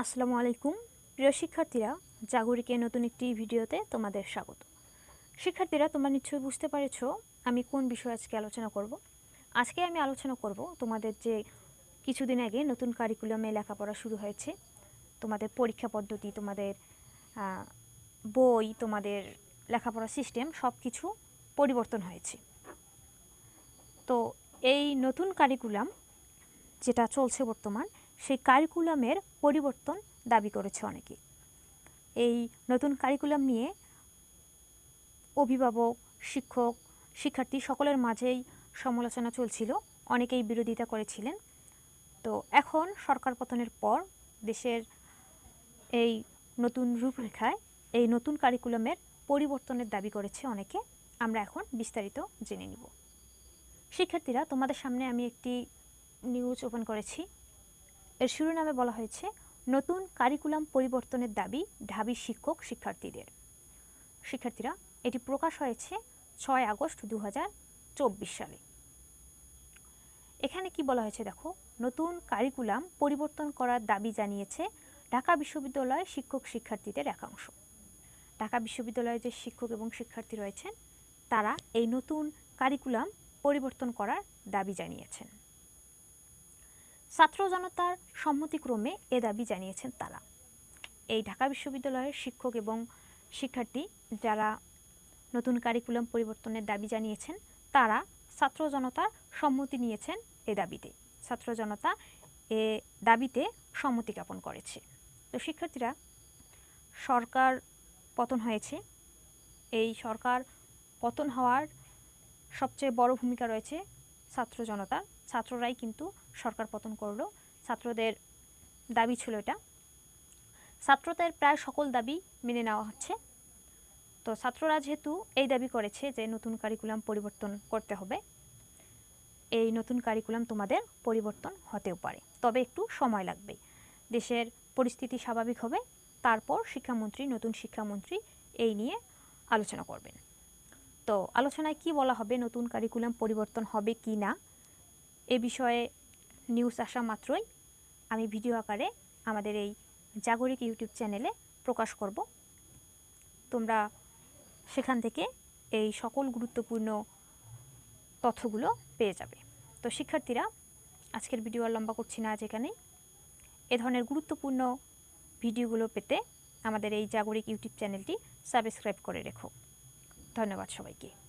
আসসালামু আলাইকুম। প্রিয় শিক্ষার্থীরা, জাগরিকের নতুন একটি ভিডিওতে তোমাদের স্বাগত। শিক্ষার্থীরা, তোমরা নিশ্চয়ই বুঝতে পেরেছ আমি কোন বিষয়ে আজকে আলোচনা করব। আজকে আমি আলোচনা করব তোমাদের যে কিছুদিন আগে নতুন কারিকুলামে লেখাপড়া শুরু হয়েছে, তোমাদের পরীক্ষা পদ্ধতি, তোমাদের বই, তোমাদের লেখাপড়া সিস্টেম সব কিছু পরিবর্তন হয়েছে। তো এই নতুন কারিকুলাম যেটা চলছে বর্তমান সেই কারিকুলামের পরিবর্তন দাবি করেছে অনেকে। এই নতুন কারিকুলাম নিয়ে অভিভাবক, শিক্ষক, শিক্ষার্থী সকলের মাঝেই সমালোচনা চলছিল। অনেকেই বিরোধিতা করেছিলেন। তো এখন সরকার পতনের পর দেশের এই নতুন রূপরেখায় এই নতুন কারিকুলামের পরিবর্তনের দাবি করেছে অনেকে। আমরা এখন বিস্তারিত জেনে নিব। শিক্ষার্থীরা, তোমাদের সামনে আমি একটি নিউজ ওপেন করেছি। এর শিরোনামে বলা হয়েছে, নতুন কারিকুলাম পরিবর্তনের দাবি ঢাবি শিক্ষক শিক্ষার্থীদের। শিক্ষার্থীরা, এটি প্রকাশ হয়েছে ছয় আগস্ট দু হাজার চব্বিশ সালে। এখানে কি বলা হয়েছে দেখো, নতুন কারিকুলাম পরিবর্তন করার দাবি জানিয়েছে ঢাকা বিশ্ববিদ্যালয়ের শিক্ষক শিক্ষার্থীদের একাংশ। ঢাকা বিশ্ববিদ্যালয়ে যে শিক্ষক এবং শিক্ষার্থী রয়েছেন, তারা এই নতুন কারিকুলাম পরিবর্তন করার দাবি জানিয়েছেন। ছাত্র জনতার সম্মতিক্রমে এ দাবি জানিয়েছেন তারা। এই ঢাকা বিশ্ববিদ্যালয়ের শিক্ষক এবং শিক্ষার্থী যারা নতুন কারিকুলাম পরিবর্তনের দাবি জানিয়েছেন, তারা ছাত্র জনতার সম্মতি নিয়েছেন এ দাবিতে। ছাত্র জনতা এ দাবিতে সম্মতি জ্ঞাপন করেছে। তো শিক্ষার্থীরা, সরকার পতন হয়েছে। এই সরকার পতন হওয়ার সবচেয়ে বড় ভূমিকা রয়েছে ছাত্র জনতা, ছাত্ররাই কিন্তু সরকার পতন করল। ছাত্রদের দাবি ছিল এটা। ছাত্রদের প্রায় সকল দাবি মেনে নেওয়া হচ্ছে। তো ছাত্ররা যেহেতু এই দাবি করেছে যে নতুন কারিকুলাম পরিবর্তন করতে হবে, এই নতুন কারিকুলাম তোমাদের পরিবর্তন হতেও পারে। তবে একটু সময় লাগবে। দেশের পরিস্থিতি স্বাভাবিক হবে, তারপর শিক্ষামন্ত্রী, নতুন শিক্ষামন্ত্রী এই নিয়ে আলোচনা করবেন। তো আলোচনায় কি বলা হবে, নতুন কারিকুলাম পরিবর্তন হবে কি না, এ বিষয়ে নিউজ আসা মাত্রই আমি ভিডিও আকারে আমাদের এই জাগরিক ইউটিউব চ্যানেলে প্রকাশ করব। তোমরা সেখান থেকে এই সকল গুরুত্বপূর্ণ তথ্যগুলো পেয়ে যাবে। তো শিক্ষার্থীরা, আজকের ভিডিও আর লম্বা করছি না এখানেই। এ ধরনের গুরুত্বপূর্ণ ভিডিওগুলো পেতে আমাদের এই জাগরিক ইউটিউব চ্যানেলটি সাবস্ক্রাইব করে রেখো। ধন্যবাদ সবাইকে।